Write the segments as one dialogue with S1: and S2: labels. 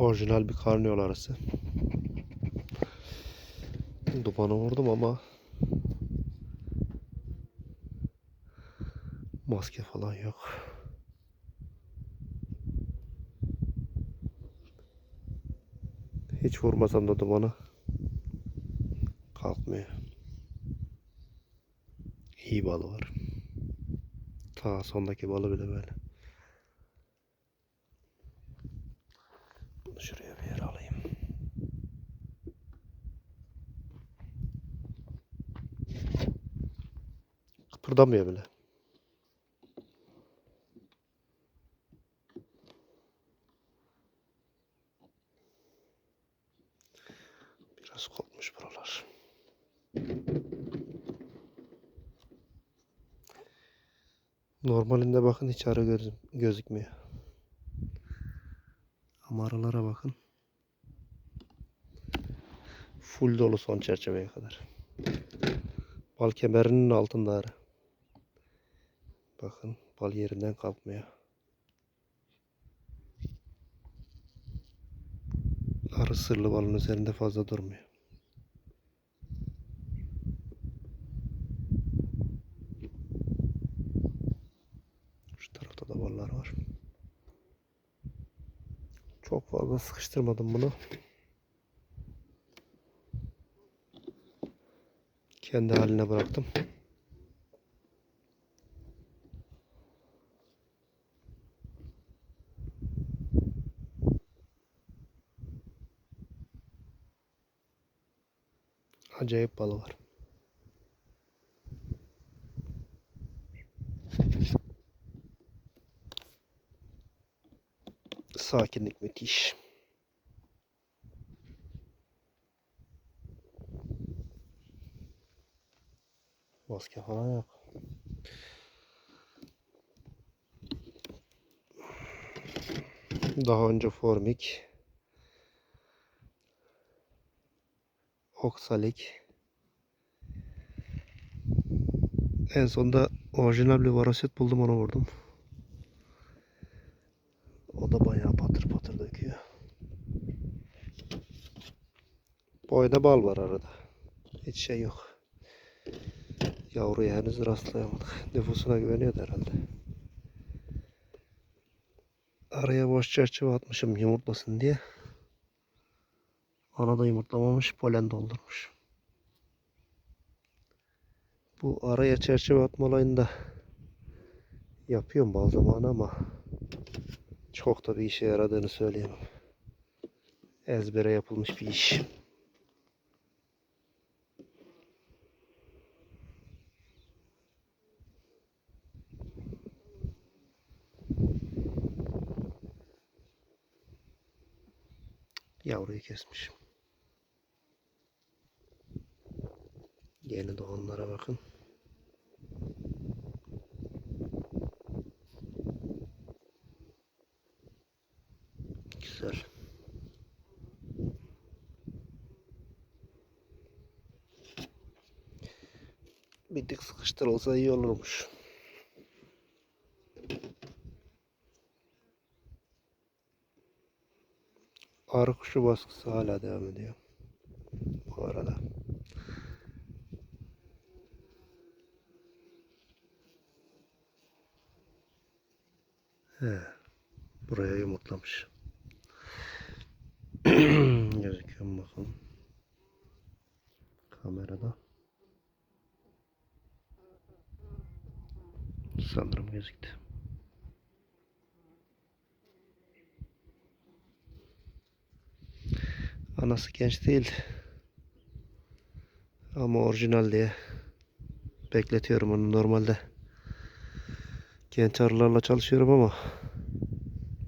S1: Orijinal bir karnıyol arası. Dumanı vurdum ama maske falan yok. Hiç vurmasam da dumanı kalkmıyor. İyi balı var. Ta sondaki balı bile böyle. Şuraya bir yere alayım. Kıpırdamıyor bile. Biraz kopmuş buralar. Normalinde bakın hiç ara göz, gözükmüyor. Ama aralara bakın. Full dolu son çerçeveye kadar. Bal kemerinin altında arı. Bakın bal yerinden kalkmıyor. Arı sırlı balın üzerinde fazla durmuyor. Şu tarafta da ballar var. Çok fazla sıkıştırmadım bunu. Kendi haline bıraktım. Acayip balı var. Sakinlik müthiş. Maske falan yok. Daha önce formik, oksalik, en sonunda orijinal bir varoset buldum onu vurdum. O da bayağı Boyda bal var arada. Hiç şey yok. Yavruya henüz rastlayamadık. Nüfusuna güveniyordu herhalde. Araya boş çerçeve atmışım yumurtlasın diye. Ana da yumurtlamamış, polen doldurmuş. Bu araya çerçeve atma olayında yapıyorum bazı zaman ama çok da bir işe yaradığını söyleyemem. Ezbere yapılmış bir iş. Yavruyu kesmiş. Yeni doğanlara bakın. Güzel. Bir tık sıkıştırılsa iyi olurmuş. Arı kuşu baskısı hala devam ediyor. Bu arada. He, buraya yumurtlamış. Gözüküyor mu bakalım. Kamerada. Sanırım gözüktü. Anası genç değil. Ama orijinal diye bekletiyorum onu normalde. Genç arılarla çalışıyorum ama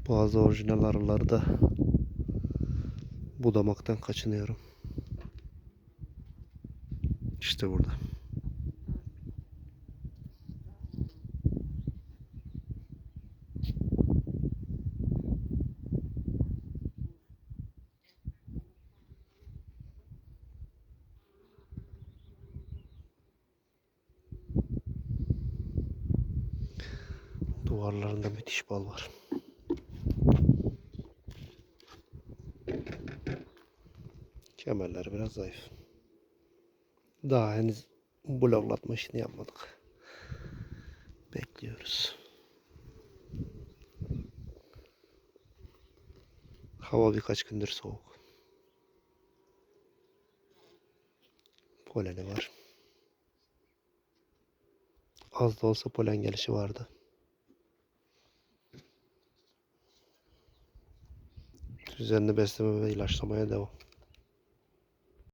S1: bazı orijinal arıları da budamaktan kaçınıyorum. İşte burada. Duvarlarında müthiş bal var. Kemerleri biraz zayıf. Daha henüz bloklatma işini yapmadık. Bekliyoruz. Hava birkaç gündür soğuk. Poleni var. Az da olsa polen gelişi vardı. Düzenli besleme ve ilaçlamaya devam.